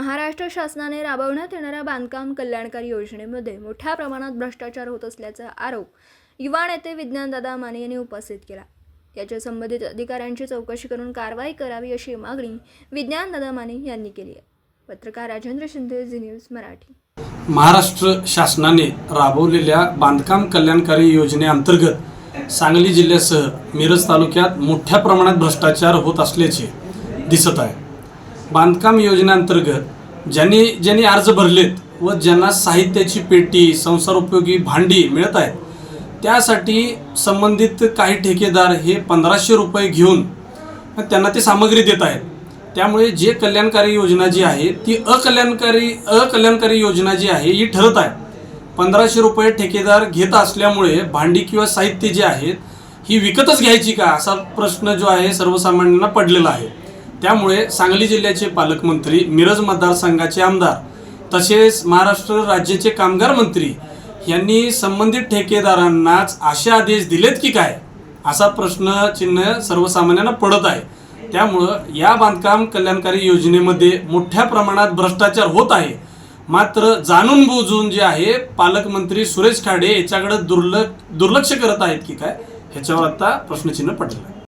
महाराष्ट्र शासनाने राबवण्यात येणाऱ्या बांधकाम कल्याणकारी योजनेमध्ये मोठ्या प्रमाणात भ्रष्टाचार होत असल्याचा आरोप युवा नेते विज्ञानदादा माने यांनी उपस्थित केला. याच्या संबंधित अधिकाऱ्यांची चौकशी करून कारवाई करावी अशी मागणी विज्ञानदादा माने यांनी केली आहे. पत्रकार राजेंद्र शिंदे झी न्यूज मराठी. महाराष्ट्र शासनाने राबवलेल्या बांधकाम कल्याणकारी योजनेअंतर्गत सांगली जिल्ह्यासह मिरज तालुक्यात मोठ्या प्रमाणात भ्रष्टाचार होत असल्याचे दिसत आहे. बांधकाम योजनेअंतर्गत ज्यांनी ज्यांनी अर्ज भरलेत व ज्यांना साहित्याची पेटी संसारोपयोगी भांडी मिळत आहेत त्यासाठी संबंधित काही ठेकेदार हे पंधराशे रुपये घेऊन त्यांना ती सामग्री देत आहेत. त्यामुळे जे कल्याणकारी योजना जी आहे ती अकल्याणकारी अकल्याणकारी योजना जी आहे ही ठरत आहे. पंधराशे रुपये ठेकेदार घेत असल्यामुळे भांडी किंवा साहित्य जे आहेत ही विकतच घ्यायची का? असा प्रश्न जो आहे सर्वसामान्यांना पडलेला आहे. त्यामुळे सांगली जिल्ह्याचे पालकमंत्री मिरज मतदारसंघाचे आमदार तसेच महाराष्ट्र राज्याचे कामगार मंत्री यांनी संबंधित ठेकेदारांनाच असे आदेश दिलेत की काय? असा प्रश्न चिन्ह सर्वसामान्यांना पडत आहे. त्यामुळं या बांधकाम कल्याणकारी योजनेमध्ये मोठ्या प्रमाणात भ्रष्टाचार होत आहे. मात्र जाणून बुजून जे आहे पालकमंत्री सुरेश खाडे याच्याकडे दुर्लक्ष दुर्लक्ष करत आहेत की काय? ह्याच्यावर आता प्रश्नचिन्ह पडलं आहे.